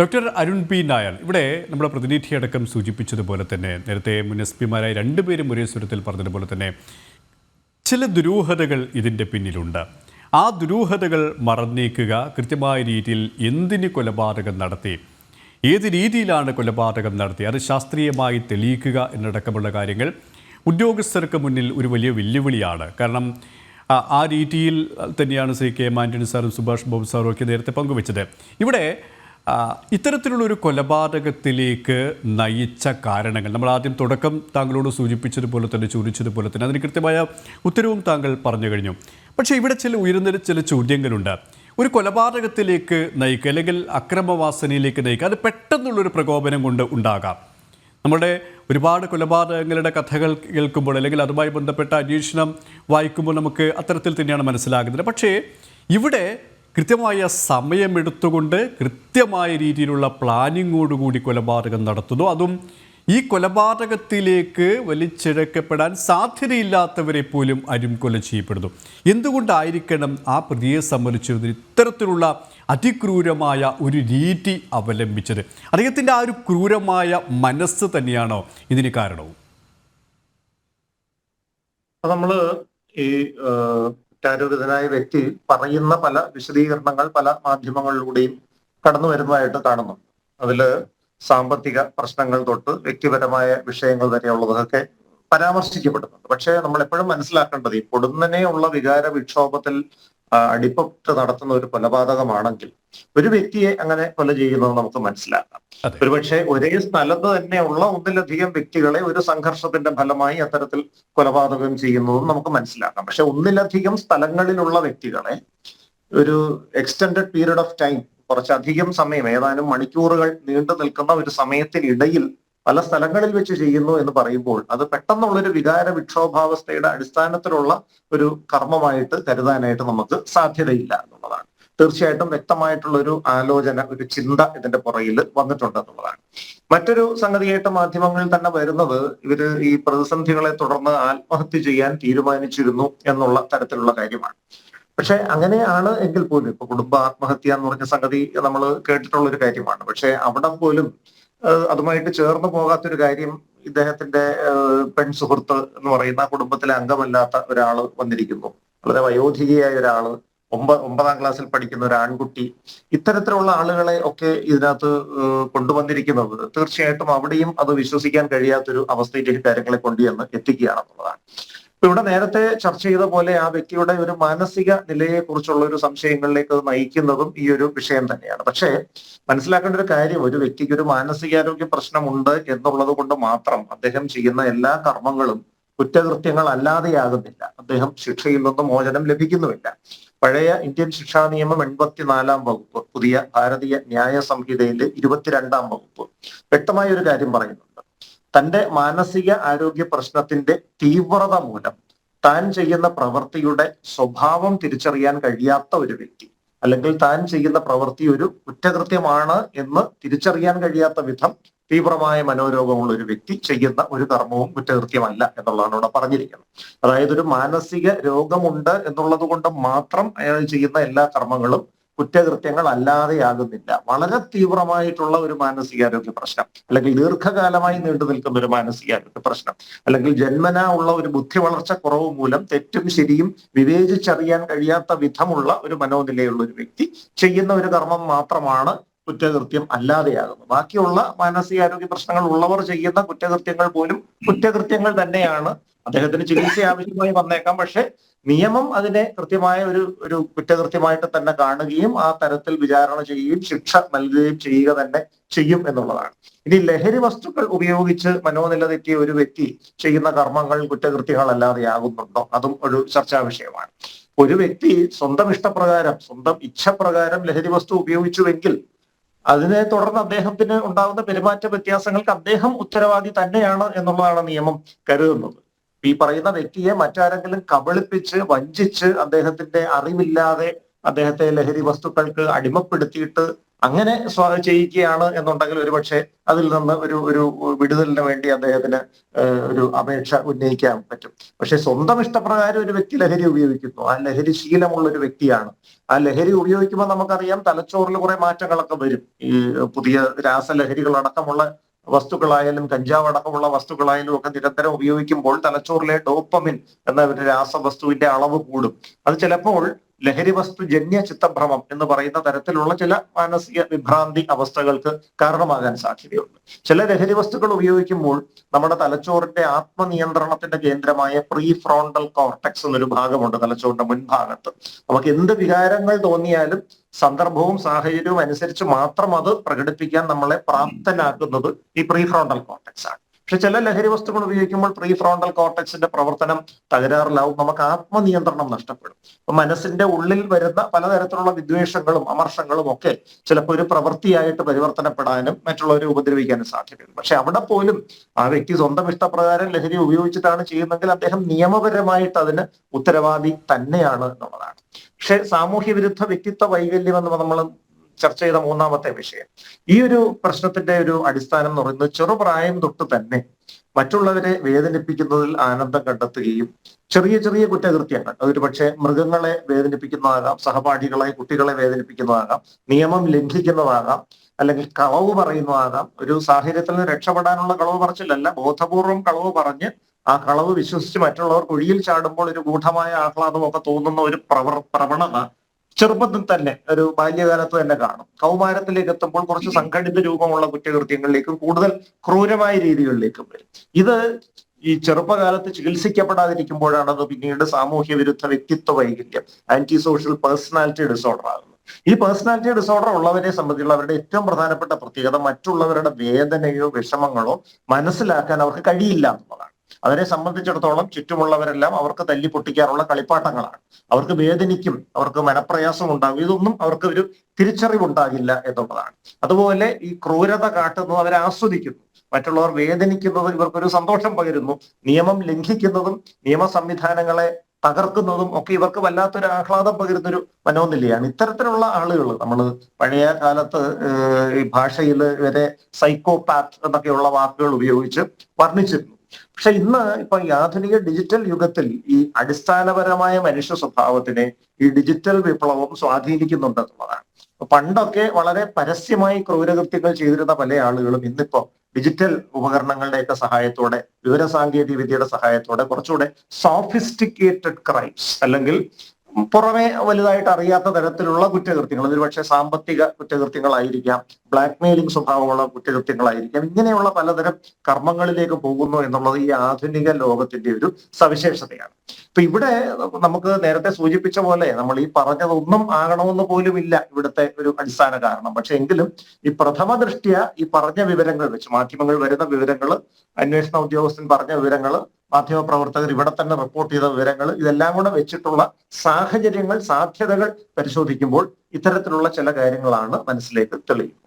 Doctor Arun P Nair ഇവിടെ നമ്മുടെ പ്രതിനിധിയടക്കം സൂചിപ്പിച്ചതുപോലെ തന്നെ നേരത്തെ മുൻ എസ് പിമാരായ രണ്ടുപേരും ഒരേ സ്വരത്തിൽ പറഞ്ഞതുപോലെ തന്നെ ചില ദുരൂഹതകൾ ഇതിന്റെ പിന്നിലുണ്ട്. ആ ദുരൂഹതകൾ മറന്നേക്കുക കൃത്യമായ രീതിയിൽ എന്തിന് കൊലപാതകം നടത്തി ഏത് രീതിയിലാണ് കൊലപാതകം നടത്തി അത് ശാസ്ത്രീയമായി തെളിയിക്കുക എന്നടക്കമുള്ള കാര്യങ്ങൾ ഉദ്യോഗസ്ഥർക്ക് മുന്നിൽ ഒരു വലിയ വെല്ലുവിളിയാണ്. കാരണം ആ, രീതിയിൽ തന്നെയാണ് ശ്രീ കെ ആന്റണി സാറും സുഭാഷ് ബോബ് സാറും ഒക്കെ നേരത്തെ പങ്കുവച്ചത്. ഇവിടെ ആ, ഇത്തരത്തിലുള്ളൊരു കൊലപാതകത്തിലേക്ക് നയിച്ച കാരണങ്ങൾ. നമ്മൾ ആദ്യം തുടക്കം താങ്കളോട് സൂചിപ്പിച്ചതുപോലെ തന്നെ ചോദിച്ചതുപോലെ തന്നെ അതിന് കൃത്യമായ ഉത്തരവും താങ്കൾ പറഞ്ഞു കഴിഞ്ഞു. പക്ഷേ ഇവിടെ ചില ഉയർന്ന ചില ചോദ്യങ്ങളുണ്ട്. ഒരു കൊലപാതകത്തിലേക്ക് നയിക്കുക അല്ലെങ്കിൽ അക്രമവാസനയിലേക്ക് നയിക്കുക അത് പെട്ടെന്നുള്ളൊരു പ്രകോപനം കൊണ്ട് ഉണ്ടാകാം. നമ്മുടെ ഒരുപാട് കൊലപാതകങ്ങളുടെ കഥകൾ കേൾക്കുമ്പോൾ അല്ലെങ്കിൽ അതുമായി ബന്ധപ്പെട്ട അന്വേഷണം വായിക്കുമ്പോൾ നമുക്ക് അത്തരത്തിൽ തന്നെയാണ് മനസ്സിലാകുന്നത്. പക്ഷേ ഇവിടെ കൃത്യമായ സമയമെടുത്തുകൊണ്ട് കൃത്യമായ രീതിയിലുള്ള പ്ലാനിങ്ങോടുകൂടി കൊലപാതകം നടത്തുന്നു. അതും ഈ കൊലപാതകത്തിലേക്ക് വലിച്ചിഴക്കപ്പെടാൻ സാധ്യതയില്ലാത്തവരെ പോലും അരും കൊല ചെയ്യപ്പെടുന്നു. എന്തുകൊണ്ടായിരിക്കണം ആ പ്രതിയെ സംബന്ധിച്ചിരുന്ന ഇത്തരത്തിലുള്ള അതിക്രൂരമായ ഒരു രീതി അവലംബിച്ചത്? അദ്ദേഹത്തിന്റെ ആ ഒരു ക്രൂരമായ മനസ്സ് തന്നെയാണോ ഇതിന് കാരണവും? നമ്മൾ ഈ കുറ്റാരോപിതനായ വ്യക്തി പറയുന്ന പല വിശദീകരണങ്ങൾ പല മാധ്യമങ്ങളിലൂടെയും കടന്നു വരുന്നതായിട്ട് കാണുന്നു. അതിൽ സാമ്പത്തിക പ്രശ്നങ്ങൾ തൊട്ട് വ്യക്തിപരമായ വിഷയങ്ങൾ വരെയുള്ളതൊക്കെ പരാമർശിക്കപ്പെടുന്നുണ്ട്. പക്ഷേ നമ്മൾ എപ്പോഴും മനസ്സിലാക്കേണ്ടത് ഈ പൊടുന്നനെയുള്ള വികാര വിക്ഷോഭത്തിൽ അടിപ്പെട്ട് നടത്തുന്ന ഒരു കൊലപാതകമാണെങ്കിൽ ഒരു വ്യക്തിയെ അങ്ങനെ കൊല ചെയ്യുന്നത് നമുക്ക് മനസ്സിലാക്കാം. ഒരുപക്ഷെ ഒരേ സ്ഥലത്ത് തന്നെയുള്ള ഒന്നിലധികം വ്യക്തികളെ ഒരു സംഘർഷത്തിന്റെ ഫലമായി അത്തരത്തിൽ കൊലപാതകം ചെയ്യുന്നതും നമുക്ക് മനസ്സിലാക്കാം പക്ഷെ ഒന്നിലധികം സ്ഥലങ്ങളിലുള്ള വ്യക്തികളെ ഒരു എക്സ്റ്റെൻഡഡ് പീരീഡ് ഓഫ് ടൈം കുറച്ചധികം സമയം ഏതാനും മണിക്കൂറുകൾ നീണ്ടു നിൽക്കുന്ന ഒരു സമയത്തിനിടയിൽ പല സ്ഥലങ്ങളിൽ വെച്ച് ചെയ്യുന്നു എന്ന് പറയുമ്പോൾ അത് പെട്ടെന്നുള്ളൊരു വികാര വിക്ഷോഭാവസ്ഥയുടെ അടിസ്ഥാനത്തിലുള്ള ഒരു കർമ്മമായിട്ട് കരുതാനായിട്ട് നമുക്ക് സാധ്യതയില്ല എന്നുള്ളതാണ്. തീർച്ചയായിട്ടും വ്യക്തമായിട്ടുള്ള ഒരു ആലോചന ഒരു ചിന്ത ഇതിന്റെ പുറകിൽ വന്നിട്ടുണ്ട് എന്നുള്ളതാണ്. മറ്റൊരു സംഗതിയായിട്ട് മാധ്യമങ്ങളിൽ തന്നെ വരുന്നത് ഇവർ ഈ പ്രതിസന്ധികളെ തുടർന്ന് ആത്മഹത്യ ചെയ്യാൻ തീരുമാനിച്ചിരുന്നു എന്നുള്ള തരത്തിലുള്ള കാര്യമാണ്. പക്ഷെ അങ്ങനെയാണ് എങ്കിൽ പോലും ഇപ്പൊ കുടുംബ ആത്മഹത്യ എന്ന് പറഞ്ഞ സംഗതി നമ്മൾ കേട്ടിട്ടുള്ള ഒരു കാര്യമാണ്. പക്ഷെ അവിടെ പോലും അതുമായിട്ട് ചേർന്ന് പോകാത്തൊരു കാര്യം ഇദ്ദേഹത്തിന്റെ പെൺ സുഹൃത്ത് എന്ന് പറയുന്ന കുടുംബത്തിലെ അംഗമല്ലാത്ത ഒരാൾ വന്നിരിക്കുന്നു. വളരെ വയോധികയായ ഒരാൾ ഒമ്പ ഒമ്പതാം ക്ലാസ്സിൽ പഠിക്കുന്ന ഒരു ആൺകുട്ടി. ഇത്തരത്തിലുള്ള ആളുകളെ ഒക്കെ ഇതിനകത്ത് കൊണ്ടുവന്നിരിക്കുന്നത് തീർച്ചയായിട്ടും അവിടെയും അത് വിശ്വസിക്കാൻ കഴിയാത്തൊരു അവസ്ഥയിലേക്ക് കാര്യങ്ങളെ കൊണ്ടുവന്ന് എത്തിക്കുകയാണെന്നുള്ളതാണ്. ഇവിടെ നേരത്തെ ചർച്ച ചെയ്ത പോലെ ആ വ്യക്തിയുടെ ഒരു മാനസിക നിലയെ കുറിച്ചുള്ള ഒരു സംശയങ്ങളിലേക്ക് നയിക്കുന്നതും ഈ ഒരു വിഷയം തന്നെയാണ്. പക്ഷേ മനസ്സിലാക്കേണ്ട ഒരു കാര്യം ഒരു വ്യക്തിക്ക് ഒരു മാനസികാരോഗ്യ പ്രശ്നമുണ്ട് എന്നുള്ളത് കൊണ്ട് മാത്രം അദ്ദേഹം ചെയ്യുന്ന എല്ലാ കർമ്മങ്ങളും കുറ്റകൃത്യങ്ങൾ അല്ലാതെയാകുന്നില്ല അദ്ദേഹം ശിക്ഷയിൽ നിന്ന് മോചനം ലഭിക്കുന്നുമില്ല. പഴയ ഇന്ത്യൻ ശിക്ഷാ നിയമം എൺപത്തിനാലാം വകുപ്പ് പുതിയ ഭാരതീയ ന്യായ സംഹിതയിലെ ഇരുപത്തിരണ്ടാം വകുപ്പ് വ്യക്തമായ ഒരു കാര്യം പറയുന്നുണ്ട് തന്റെ മാനസിക ആരോഗ്യ പ്രശ്നത്തിന്റെ തീവ്രത മൂലം താൻ ചെയ്യുന്ന പ്രവൃത്തിയുടെ സ്വഭാവം തിരിച്ചറിയാൻ കഴിയാത്ത ഒരു വ്യക്തി അല്ലെങ്കിൽ താൻ ചെയ്യുന്ന പ്രവൃത്തി ഒരു കുറ്റകൃത്യമാണ് എന്ന് തിരിച്ചറിയാൻ കഴിയാത്ത വിധം തീവ്രമായ മനോരോഗമുള്ള ഒരു വ്യക്തി ചെയ്യുന്ന ഒരു കർമ്മവും കുറ്റകൃത്യമല്ല എന്നുള്ളതാണ് ഇവിടെ പറഞ്ഞിരിക്കുന്നത്. അതായത് ഒരു മാനസിക രോഗമുണ്ട് എന്നുള്ളത് കൊണ്ട് മാത്രം അയാൾ ചെയ്യുന്ന എല്ലാ കർമ്മങ്ങളും കുറ്റകൃത്യങ്ങൾ അല്ലാതെയാകുന്നില്ല വളരെ തീവ്രമായിട്ടുള്ള ഒരു മാനസികാരോഗ്യ പ്രശ്നം. അല്ലെങ്കിൽ ദീർഘകാലമായി നീണ്ടു നിൽക്കുന്ന ഒരു മാനസികാരോഗ്യ പ്രശ്നം. അല്ലെങ്കിൽ ജന്മനാ ഉള്ള ഒരു ബുദ്ധി വളർച്ച കുറവ് മൂലം തെറ്റും ശരിയും വിവേചിച്ചറിയാൻ കഴിയാത്ത വിധമുള്ള ഒരു മനോനിലയുള്ള ഒരു വ്യക്തി ചെയ്യുന്ന ഒരു കർമ്മം മാത്രമാണ് കുറ്റകൃത്യം അല്ലാതെയാകുന്നു. ബാക്കിയുള്ള മാനസികാരോഗ്യ പ്രശ്നങ്ങൾ ഉള്ളവർ ചെയ്യുന്ന കുറ്റകൃത്യങ്ങൾ പോലും കുറ്റകൃത്യങ്ങൾ തന്നെയാണ്. അദ്ദേഹത്തിന് ചികിത്സ ആവശ്യമായി വന്നേക്കാം. പക്ഷെ നിയമം അതിനെ കൃത്യമായ ഒരു ഒരു കുറ്റകൃത്യമായിട്ട് തന്നെ കാണുകയും ആ തരത്തിൽ വിചാരണ ചെയ്യുകയും ശിക്ഷ നൽകുകയും ചെയ്യുക തന്നെ ചെയ്യും എന്നുള്ളതാണ്. ഇനി ലഹരി വസ്തുക്കൾ ഉപയോഗിച്ച് മനോനില തെറ്റിയ ഒരു വ്യക്തി ചെയ്യുന്ന കർമ്മങ്ങൾ കുറ്റകൃത്യങ്ങളല്ലാതെയാകുന്നുണ്ടോ അതും ഒരു ചർച്ചാ വിഷയമാണ്. ഒരു വ്യക്തി സ്വന്തം ഇഷ്ടപ്രകാരം സ്വന്തം ഇച്ഛപ്രകാരം ലഹരി വസ്തു ഉപയോഗിച്ചുവെങ്കിൽ അതിനെ തുടർന്ന് അദ്ദേഹത്തിന് ഉണ്ടാകുന്ന പെരുമാറ്റ വ്യത്യാസങ്ങൾക്ക് അദ്ദേഹം ഉത്തരവാദി തന്നെയാണ് എന്നുള്ളതാണ് നിയമം കരുതുന്നത്. ഈ പറയുന്ന വ്യക്തിയെ മറ്റാരെങ്കിലും കബളിപ്പിച്ച് വഞ്ചിച്ച് അദ്ദേഹത്തിന്റെ അറിവില്ലാതെ അദ്ദേഹത്തെ ലഹരി വസ്തുക്കൾക്ക് അടിമപ്പെടുത്തിയിട്ട് അങ്ങനെ ചെയ്യിക്കുകയാണ് എന്നുണ്ടെങ്കിൽ ഒരുപക്ഷെ അതിൽ നിന്ന് ഒരു ഒരു വിടുതലിന് വേണ്ടി അദ്ദേഹത്തിന് ഒരു അപേക്ഷ ഉന്നയിക്കാൻ പറ്റും. പക്ഷെ സ്വന്തം ഇഷ്ടപ്രകാരം ഒരു വ്യക്തി ലഹരി ഉപയോഗിക്കുന്നു. ആ ലഹരി ശീലമുള്ള ഒരു വ്യക്തിയാണ്. ആ ലഹരി ഉപയോഗിക്കുമ്പോൾ നമുക്കറിയാം തലച്ചോറിൽ കുറെ മാറ്റങ്ങളൊക്കെ വരും. ഈ പുതിയ രാസലഹരികൾ അടക്കമുള്ള വസ്തുക്കളായാലും കഞ്ചാവ് അടക്കമുള്ള വസ്തുക്കളായാലും ഒക്കെ നിരന്തരം ഉപയോഗിക്കുമ്പോൾ തലച്ചോറിലെ ഡോപ്പമിൻ എന്ന ഒരു രാസവസ്തുവിന്റെ അളവ് കൂടും. അത് ചിലപ്പോൾ ലഹരി വസ്തു ജന്യ ചിത്തഭ്രമം എന്ന് പറയുന്ന തരത്തിലുള്ള ചില മാനസിക വിഭ്രാന്തി അവസ്ഥകൾക്ക് കാരണമാകാൻ സാധ്യതയുണ്ട്. ചില ലഹരി വസ്തുക്കൾ ഉപയോഗിക്കുമ്പോൾ നമ്മുടെ തലച്ചോറിന്റെ ആത്മനിയന്ത്രണത്തിന്റെ കേന്ദ്രമായ പ്രീ ഫ്രോണ്ടൽ കോർട്ടക്സ് എന്നൊരു ഭാഗമുണ്ട് തലച്ചോറിന്റെ മുൻഭാഗത്ത്. നമുക്ക് എന്ത് വികാരങ്ങൾ തോന്നിയാലും സന്ദർഭവും സാഹചര്യവും അനുസരിച്ച് മാത്രം അത് പ്രകടിപ്പിക്കാൻ നമ്മളെ പ്രാപ്തനാക്കുന്നത് ഈ പ്രീ ഫ്രോണ്ടൽ കോർട്ടക്സ് ആണ്. പക്ഷെ ചില ലഹരി വസ്തുക്കൾ ഉപയോഗിക്കുമ്പോൾ പ്രീ ഫ്രോണ്ടൽ കോർട്ടക്സിന്റെ പ്രവർത്തനം തകരാറിലാവും. നമുക്ക് ആത്മനിയന്ത്രണം നഷ്ടപ്പെടും. അപ്പൊ മനസ്സിന്റെ ഉള്ളിൽ വരുന്ന പലതരത്തിലുള്ള വിദ്വേഷങ്ങളും അമർഷങ്ങളും ഒക്കെ ചിലപ്പോൾ ഒരു പ്രവൃത്തിയായിട്ട് പരിവർത്തനപ്പെടാനും മറ്റുള്ളവരെ ഉപദ്രവിക്കാനും സാധ്യതയുണ്ട്. പക്ഷെ അവിടെ പോലും ആ വ്യക്തി സ്വന്തം ഇഷ്ടപ്രകാരം ലഹരി ഉപയോഗിച്ചിട്ടാണ് ചെയ്യുന്നതെങ്കിൽ അദ്ദേഹം നിയമപരമായിട്ട് അതിന് ഉത്തരവാദി തന്നെയാണ് എന്നുള്ളതാണ്. പക്ഷെ സാമൂഹ്യ വിരുദ്ധ വ്യക്തിത്വ വൈകല്യം എന്ന് നമ്മൾ ചർച്ച ചെയ്ത മൂന്നാമത്തെ വിഷയം. ഈ ഒരു പ്രശ്നത്തിന്റെ ഒരു അടിസ്ഥാനം എന്ന് പറയുന്നത് ചെറുപ്രായം തൊട്ട് തന്നെ മറ്റുള്ളവരെ വേദനിപ്പിക്കുന്നതിൽ ആനന്ദം കണ്ടെത്തുകയും ചെറിയ ചെറിയ കുറ്റകൃത്യങ്ങൾ അതൊരു പക്ഷേ മൃഗങ്ങളെ വേദനിപ്പിക്കുന്നതാകാം സഹപാഠികളെ കുട്ടികളെ വേദനിപ്പിക്കുന്നതാകാം നിയമം ലംഘിക്കുന്നതാകാം അല്ലെങ്കിൽ കളവ് പറയുന്നതാകാം. ഒരു സാഹചര്യത്തിൽ നിന്ന് രക്ഷപ്പെടാനുള്ള കളവ് പറച്ചിലല്ല ബോധപൂർവം കളവ് പറഞ്ഞ് ആ കളവ് വിശ്വസിച്ച് മറ്റുള്ളവർ കുഴിയിൽ ചാടുമ്പോൾ ഒരു ഗൂഢമായ ആഹ്ലാദമൊക്കെ തോന്നുന്ന ഒരു പ്രവണത ചെറുപ്പത്തിൽ തന്നെ ഒരു ബാല്യകാലത്ത് തന്നെ കാണും. കൗമാരത്തിലേക്ക് എത്തുമ്പോൾ കുറച്ച് സംഘടിത രൂപമുള്ള കുറ്റകൃത്യങ്ങളിലേക്കും കൂടുതൽ ക്രൂരമായ രീതികളിലേക്കും വരും. ഇത് ഈ ചെറുപ്പകാലത്ത് ചികിത്സിക്കപ്പെടാതിരിക്കുമ്പോഴാണ് അത് പിന്നീട് സാമൂഹ്യ വിരുദ്ധ വ്യക്തിത്വ വൈകല്യം ആന്റി സോഷ്യൽ പേഴ്സണാലിറ്റി ഡിസോർഡർ ആകുന്നത്. ഈ പേഴ്സണാലിറ്റി ഡിസോർഡർ ഉള്ളവരെ സംബന്ധിച്ചുള്ള അവരുടെ ഏറ്റവും പ്രധാനപ്പെട്ട പ്രത്യേകത മറ്റുള്ളവരുടെ വേദനയോ വിഷമങ്ങളോ മനസ്സിലാക്കാൻ അവർക്ക് കഴിയില്ല എന്നുള്ളതാണ്. അവരെ സംബന്ധിച്ചിടത്തോളം ചുറ്റുമുള്ളവരെല്ലാം അവർക്ക് തല്ലി പൊട്ടിക്കാറുള്ള കളിപ്പാട്ടങ്ങളാണ്. അവർക്ക് വേദനിക്കും അവർക്ക് മനപ്രയാസം ഉണ്ടാകും. ഇതൊന്നും അവർക്ക് ഒരു തിരിച്ചറിവുണ്ടാകില്ല എന്നുള്ളതാണ്. അതുപോലെ ഈ ക്രൂരത കാട്ടുന്നത് അവരെ ആസ്വദിക്കുന്നു. മറ്റുള്ളവർ വേദനിക്കുന്നത് ഇവർക്കൊരു സന്തോഷം പകരുന്നു. നിയമം ലംഘിക്കുന്നതും നിയമ സംവിധാനങ്ങളെ തകർക്കുന്നതും ഒക്കെ ഇവർക്ക് വല്ലാത്തൊരു ആഹ്ലാദം പകരുന്നൊരു മനോനിലയാണ്. ഇത്തരത്തിലുള്ള ആളുകൾ നമ്മൾ പഴയ കാലത്ത് ഈ ഭാഷയിൽ വരെ സൈക്കോപാത്ത് എന്നൊക്കെയുള്ള വാക്കുകൾ ഉപയോഗിച്ച് വർണിച്ചിരുന്നു. പക്ഷെ ഇന്ന് ഇപ്പൊ ആധുനിക ഡിജിറ്റൽ യുഗത്തിൽ ഈ അടിസ്ഥാനപരമായ മനുഷ്യ സ്വഭാവത്തിനെ ഈ ഡിജിറ്റൽ വിപ്ലവം സ്വാധീനിക്കുന്നുണ്ട് എന്നുള്ളതാണ്. അപ്പൊ പണ്ടൊക്കെ വളരെ പരസ്യമായി ക്രൂരകൃത്യങ്ങൾ ചെയ്തിരുന്ന പല ആളുകളും ഇന്നിപ്പോ ഡിജിറ്റൽ ഉപകരണങ്ങളുടെയൊക്കെ സഹായത്തോടെ വിവരസാങ്കേതിക വിദ്യയുടെ സഹായത്തോടെ കുറച്ചുകൂടെ സോഫിസ്റ്റിക്കേറ്റഡ് ക്രൈംസ് അല്ലെങ്കിൽ പുറമെ വലുതായിട്ട് അറിയാത്ത തരത്തിലുള്ള കുറ്റകൃത്യങ്ങൾ ഒരുപക്ഷെ സാമ്പത്തിക കുറ്റകൃത്യങ്ങളായിരിക്കാം ബ്ലാക്ക് മെയിലിംഗ് സ്വഭാവമുള്ള കുറ്റകൃത്യങ്ങളായിരിക്കാം ഇങ്ങനെയുള്ള പലതരം കർമ്മങ്ങളിലേക്ക് പോകുന്നു എന്നുള്ളത് ഈ ആധുനിക ലോകത്തിന്റെ ഒരു സവിശേഷതയാണ്. ഇപ്പൊ ഇവിടെ നമുക്ക് നേരത്തെ സൂചിപ്പിച്ച പോലെ നമ്മൾ ഈ പറഞ്ഞതൊന്നും ആകണമെന്ന് പോലും ഇല്ല ഇവിടുത്തെ ഒരു അടിസ്ഥാന കാരണം. പക്ഷെ എങ്കിലും ഈ പ്രഥമ ദൃഷ്ടിയ ഈ പറഞ്ഞ വിവരങ്ങൾ വെച്ച് മാധ്യമങ്ങൾ വരുന്ന വിവരങ്ങൾ അന്വേഷണ ഉദ്യോഗസ്ഥൻ പറഞ്ഞ വിവരങ്ങൾ മാധ്യമ പ്രവർത്തകർ ഇവിടെ തന്നെ റിപ്പോർട്ട് ചെയ്ത വിവരങ്ങൾ ഇതെല്ലാം കൂടെ വെച്ചിട്ടുള്ള സാഹചര്യങ്ങൾ സാധ്യതകൾ പരിശോധിക്കുമ്പോൾ ഇത്തരത്തിലുള്ള ചില കാര്യങ്ങളാണ് മനസ്സിലേക്ക് തെളിയുന്നത്.